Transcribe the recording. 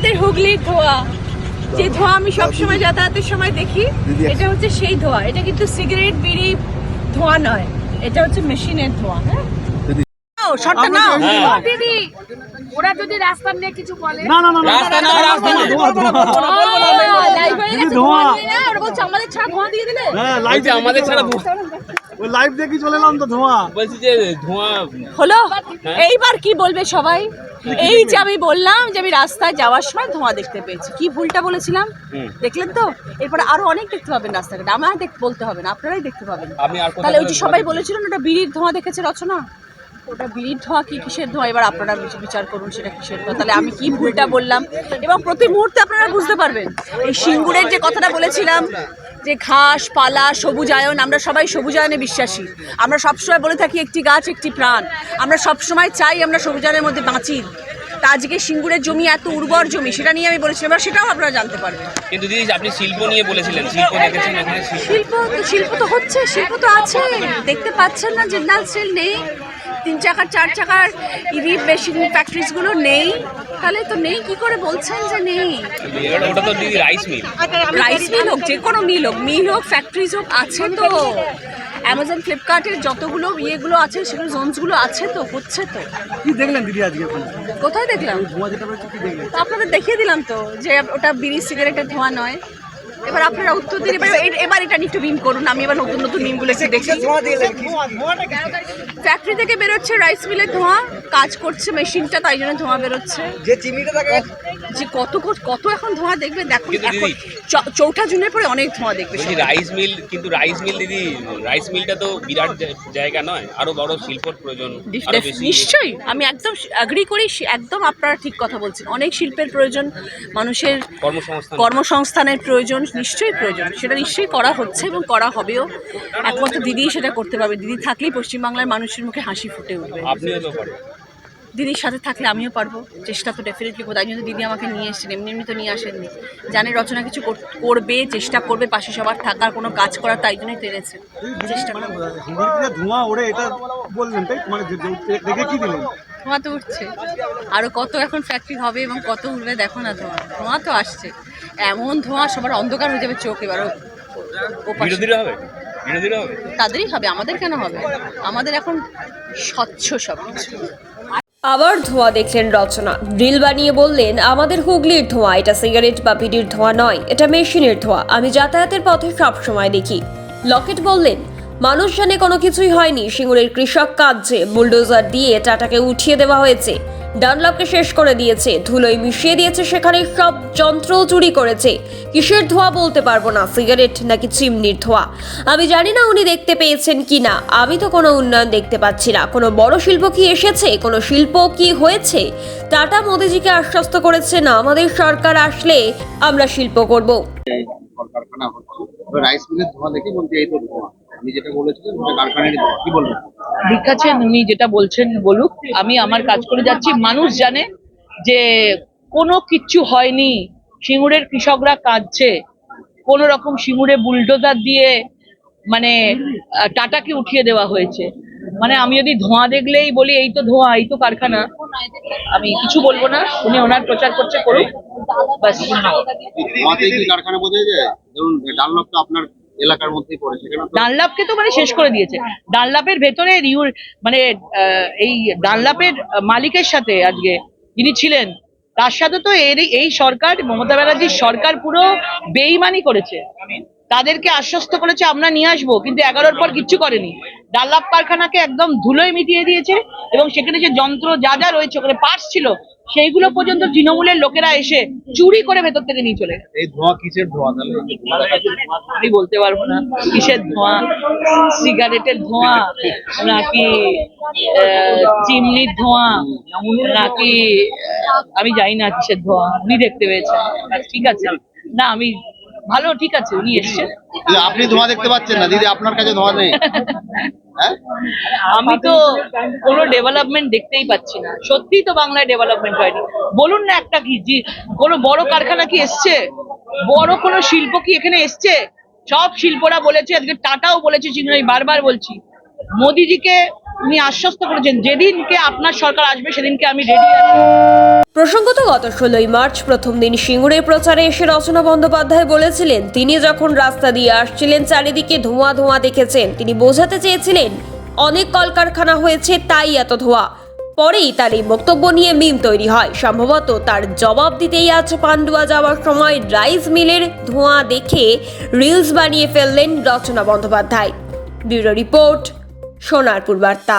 আমাদের হুগলির ধোয়া। যে ধোয়া আমি সবসময় যাতায়াতের সময় দেখি এটা হচ্ছে সেই ধোয়া। এটা কিন্তু সিগারেট বিড়ি ধোয়া নয়। এটা হচ্ছে মেশিনের ধোয়া হ্যাঁ? ওরা যদি নিয়ে কিছু বলে। না না না রাস্তা না রাস্তা না হয়ে ধোঁয়া। ধোঁয়া আমাদের ছাড়া ধোঁয়া দিয়ে দিলে। হ্যাঁ আমাদের ছাড়া ধোঁয়া। ওই লাইভ দেখি চলে এলাম তো ধোঁয়া। বলছি যে ধোঁয়া হলো? এইবার কি বলবে সবাই? এই যে আমি বললাম যে আমি রাস্তায় যাওয়ার সময় ধোঁয়া দেখতে পেয়েছি। কি ভুলটা বলেছিলাম? দেখলেন তো? এরপরে আরও অনেক দেখতে পাবেন রাস্তাঘাটে। আমার দেখ বলতে হবে না আপনারাই দেখতে পাবেন। আমি আর কোথাও তাহলে ওই যে সবাই না। বলেছিলেন ওটা বিড়ির ধোঁয়া দেখেছে রচনা? ওটা বিড়ির ধোঁয়া কি কিসের ধোঁয়া? এবার আপনারা বিচ- বিচার করুন সেটা কিসের ধোঁয়া। তাহলে আমি কি ভুলটা বললাম? এবং প্রতি মুহূর্তে আপনারা বুঝতে পারবেন। এই সিঙ্গুরের যে কথাটা বলেছিলাম যে ঘাস পালা সবুজায়ন আমরা সবাই সবুজায়নে বিশ্বাসী। আমরা সবসময় বলে থাকি একটি গাছ একটি প্রাণ। আমরা সবসময় চাই আমরা সবুজায়নের মধ্যে বাঁচি। তা আজকে সিঙ্গুরের জমি এত উর্বর জমি সেটা নিয়ে আমি বলেছিলাম এবার সেটাও আপনারা জানতে পারবেন। কিন্তু দিদি আপনি শিল্প নিয়ে বলেছিলেন শিল্প দেখেছেন এখানে শিল্প। শিল্প তো হচ্ছে শিল্প তো আছে। দেখতে পাচ্ছেন না জিন্দাল স্টিল নেই। তিন চাকার চার চাকার ইভি মেশিন ফ্যাক্টরিজগুলো নেই। তাহলে তো নেই কি করে বলছেন যে নেই? ওটা তো দিদি রাইস মিল রাইস মিল হোক যে কোনো মিল হোক মিল হোক ফ্যাক্টরিজ হোক আছে তো। অ্যামাজন ফ্লিপকার্টের যতগুলো ইয়েগুলো আছে সেগুলো জোনসগুলো আছে তো হচ্ছে তো। কি দেখলেন দিদি আজকে কোথায় দেখলাম? ধোঁয়া যেটা বেরোচ্ছে কি দেখলেন? তো আপনাদের দেখিয়ে দিলাম তো যে ওটা বিড়ি সিগারেটের ধোঁয়া নয়। এবার আপনারা উত্তর দিন, এবার এবার এটা একটু মিম করুন, আমি এবার নতুন নতুন মিমগুলো একটু দেখি। ফ্যাক্টরি থেকে বেরোচ্ছে রাইস মিলের ধোঁয়া, কাজ করছে মেশিনটা তাই জন্য ধোঁয়া বেরোচ্ছে। যে থাকে যে কত কত- এখন ধোঁয়া দেখবে? এখন চৌঠা জুনের পরে অনেক ধোঁয়া দেখবে রাইস মিল কিন্তু রাইস মিল দিদি রাইস মিলটা তো বিরাট জায়গা নয় আরও বড় শিল্পর প্রয়োজন নিশ্চয়ই আমি একদম অ্যাগ্রি করি একদম আপনারা ঠিক কথা বলছেন। অনেক শিল্পের প্রয়োজন মানুষের কর্মসংস্থান। কর্মসংস্থানের প্রয়োজন নিশ্চয়ই প্রয়োজন। সেটা নিশ্চয়ই করা হচ্ছে এবং করা হবেও। একমাত্র দিদি সেটা করতে পারবে। দিদি থাকলেই পশ্চিমবাংলার মানুষের মুখে হাসি ফুটে উঠবে। আপনিও তো দিদির সাথে থাকলে আমিও পারব। চেষ্টা তো ডেফিনেটলি করব। তাই জন্য দিদি আমাকে নিয়ে এসেছেন। এমনি এমনি তো নিয়ে আসেননি। জানে রচনা কিছু কর- করবে চেষ্টা করবে পাশে সবার থাকার কোনো কাজ করার তাই জন্যই তেড়েছে চেষ্টা মানে ধোঁয়া ওড়ে এটা বললেন তাই? মানে যে- যে- দেখে কি দিলেন? ধোঁয়া তো উঠছে। আরও কত এখন ফ্যাক্টরি হবে এবং কত উঠবে দেখো না ধোঁয়া। ধোঁয়া তো আসছে। এমন ধোঁয়া সবার অন্ধকার হয়ে যাবে চোখ এবার ও- ওপাশে। বিরোধীরা হবে? বিরোধীরা হবে? তাদেরই হবে। আমাদের কেন হবে? আমাদের এখন স্বচ্ছ সব কিছু আবার ধোঁয়া দেখলেন রচনা। ড্রিল বানিয়ে বললেন, আমাদের হুগলির ধোঁয়া, এটা সিগারেট বা বিড়ির ধোঁয়া নয়, এটা মেশিনের ধোঁয়া। আমি যাতায়াতের পথে সব সময় দেখি। লকেট বললেন, মানুষ জানে কোনো কিছুই হয়নি সিঙ্গুরের কৃষক কাঁদছে, বুলডোজার দিয়ে টাটাকে উঠিয়ে দেওয়া হয়েছে। ডানলপকে শেষ করে দিয়েছে। ধুলোয় মিশিয়ে দিয়েছে সেখানে সব যন্ত্র চুরি করেছে। কিসের ধোঁয়া বলতে পারব না সিগারেট নাকি চিমনির ধোঁয়া? আমি জানি না উনি দেখতে পেয়েছেন কি না, আমি তো কোনো উন্নয়ন দেখতে পাচ্ছি না। কোনো বড় শিল্প কি এসেছে? কোনো শিল্প কি হয়েছে? টাটা মোদিজিকে আশ্বস্ত করেছে না আমাদের সরকার আসলে আমরা শিল্প করব। রাইস মিলের ধোঁয়া দেখে বলতে এই তো ধোঁয়া। আপনি যেটা বলেছিলেন ওটা কারখানারই ধোঁয়া কি বলবেন? ঠিক আছে উনি যেটা বলছেন বলুক। আমি আমার কাজ করে যাচ্ছি। মানুষ জানে যে কোনো কিচ্ছু হয়নি। সিঙ্গুরের কৃষকরা কাঁদছে। কোনো রকম সিঙ্গুরে বুলডোজার দিয়ে মানে আহ, টাটাকে উঠিয়ে দেওয়া হয়েছে। মানে আমি যদি ধোঁয়া দেখলেই বলি এই তো ধোঁয়া এই তো কারখানা। আমি কিছু বলব না। উনি ওনার প্রচার করছে করুক। ব্যাস ধোঁয়াতে কি কারখানা বোঝা যায়? ধরুন ডানলপ তো আপনার এলাকার মধ্যেই ডানলাপকে তো মানে শেষ করে দিয়েছে। ডানলাপের ভেতরে রিউ- মানে এই ডানলাপের মালিকের সাথে আজকে যিনি ছিলেন, তার সাথে তো এই সরকার, মমতা ব্যানার্জির সরকার পুরো বেইমানি করেছে। তাদেরকে আশ্বস্ত করেছে, আমরা নিয়ে আসব, কিন্তু এগারোর পর কিচ্ছু করেনি। ডানলাপ কারখানাকে একদম ধুলোয় মিটিয়ে দিয়েছে, এবং সেখানে যে যন্ত্র যা যা রয়েছে, ওখানে পার্টস ছিল সেইগুলো পর্যন্ত তৃণমূলের লোকেরা এসে চুরি করে ভেতর থেকে নিয়ে চলে গেছে। এই ধোঁয়া কিসের ধোঁয়া? তাহলে আমি বলতে পারব না। কিসের ধোঁয়া? সিগারেটের ধোঁয়া নাকি আহ, চিমনির ধোঁয়া নাকি আমি জানি না কিসের ধোঁয়া। উনি দেখতে পেয়েছেন। ঠিক আছে। না আমি ভালো ঠিক আছে উনি এসছেন। আপনি ধোঁয়া দেখতে পাচ্ছেন না। দিদি আপনার কাছে ধোঁয়া নেই। আমি তো কোনো ডেভেলপমেন্ট দেখতেই পাচ্ছি না। সত্যিই তো বাংলায় ডেভেলপমেন্ট হয়নি। বলুন না একটা কি যে কোনো বড় কারখানা কি এসছে? বড় কোনো শিল্প কি এখানে এসছে? সব শিল্পরা বলেছে আজকে টাটাও বলেছে চিনি আমি বারবার বলছি। মোদিজিকে উনি আশ্বস্ত করেছেন যেদিনকে আপনার সরকার আসবে সেদিনকে আমি রেডি আছি। প্রসঙ্গত, গত ষোলোই মার্চ প্রথম দিন সিঙ্গুরের প্রচারে এসে রচনা বন্দ্যোপাধ্যায় বলেছিলেন, তিনি যখন রাস্তা দিয়ে আসছিলেন, চারিদিকে ধোঁয়া ধোঁয়া দেখেছেন। তিনি বোঝাতে চেয়েছিলেন, অনেক কলকারখানা হয়েছে, তাই এত ধোঁয়া। পরেই তার এই বক্তব্য নিয়ে মিম তৈরি হয়। সম্ভবত তার জবাব দিতেই আজ পান্ডুয়া যাওয়ার সময় রাইস মিলের ধোঁয়া দেখে রিলস বানিয়ে ফেললেন রচনা Bandyopadhyay. Bureau report, Sonarpur Barta.